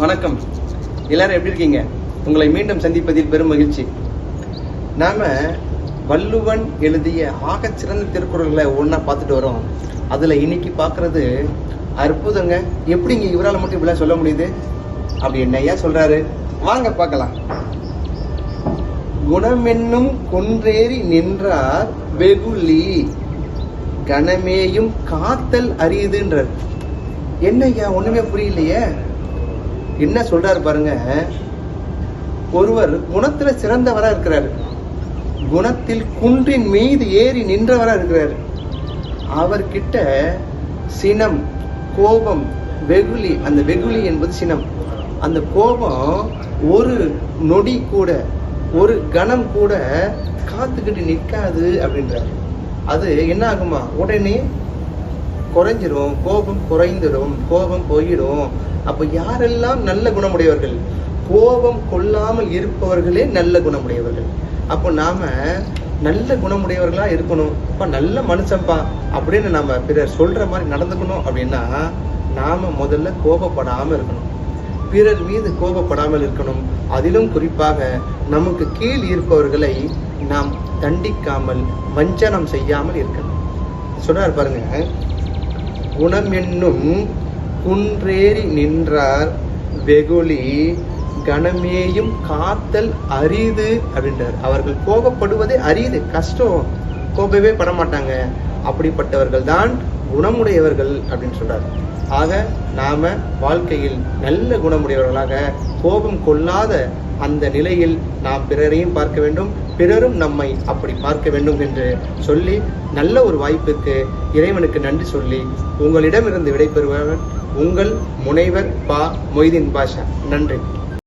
வணக்கம். எல்லாரும் எப்படி இருக்கீங்க? உங்களை மீண்டும் சந்திப்பதில் பெரும் மகிழ்ச்சி. நாம வள்ளுவன் எழுதிய ஆகச்சிறந்த திருக்குறள்களை ஒன்றா பார்த்துட்டு வரோம். அதுல இன்னைக்கு பார்க்கறது அற்புதங்க. எப்படிங்க இவரால் மட்டும் இப்படிலாம் சொல்ல முடியுது? அப்படி என்னையா சொல்றாரு? வாங்க பார்க்கலாம். குணமென்னும் கொன்றேறி நின்றார் வெகுளி. கணமேயும் காத்தல் அறியுதுன்றார் என்னய்யா ஒண்ணுமே புரியலையே. என்ன சொல்றாரு பாருங்க? ஒருவர் குணத்துல சிறந்தவரா இருக்கிறாரு. குணத்தில் குன்றின் மீது ஏறி நின்றவரா இருக்கிறாரு. அவர்கிட்ட சினம் கோபம் வெகுளி அந்த வெகுளி என்பது சினம். அந்த கோபம் ஒரு நொடி கூட ஒரு கணம் கூட காத்துக்கிட்டு நிற்காது அப்படின்றாரு. அது என்ன ஆகுமா? உடனே குறைஞ்சிரும் கோபம் குறைந்துடும் கோபம் போயிடும். அப்போ யாரெல்லாம் நல்ல குணமுடையவர்கள்? கோபம் கொள்ளாமல் இருப்பவர்களே நல்ல குணமுடையவர்கள். அப்போ நாம் நல்ல குணமுடையவர்களாக இருக்கணும். அப்ப நல்ல மனுஷன்பா அப்படின்னு நம்ம பிறர் சொல்கிற மாதிரி நடந்துக்கணும் அப்படின்னா நாம் முதல்ல கோபப்படாமல் இருக்கணும். பிறர் மீது கோபப்படாமல் இருக்கணும். அதிலும் குறிப்பாக நமக்கு கீழ் இருப்பவர்களை நாம் தண்டிக்காமல் வஞ்சனம் செய்யாமல் இருக்கணும். சொன்னார் பாருங்க. குணம் என்னும் குன்றேறி நின்றார் வெகுளி கணமேயும் காத்தல் அரிது அப்படின்றார். அவர்கள் கோபப்படுவதே அரிது கஷ்டம். கோபமே படமாட்டாங்க. அப்படிப்பட்டவர்கள் தான் குணமுடையவர்கள் அப்படின்னு சொல்கிறார் ஆக நாம வாழ்க்கையில் நல்ல குணமுடையவர்களாக கோபம் கொள்ளாத அந்த நிலையில் நாம் பிறரையும் பார்க்க வேண்டும் பிறரும் நம்மை அப்படி பார்க்க வேண்டும் என்று சொல்லி நல்ல ஒரு வாய்ப்புக்கு இறைவனுக்கு நன்றி சொல்லி உங்களிடமிருந்து விடைபெறுபவன் உங்கள் முனைவர் பா மொய்தீன் பாஷா. நன்றி.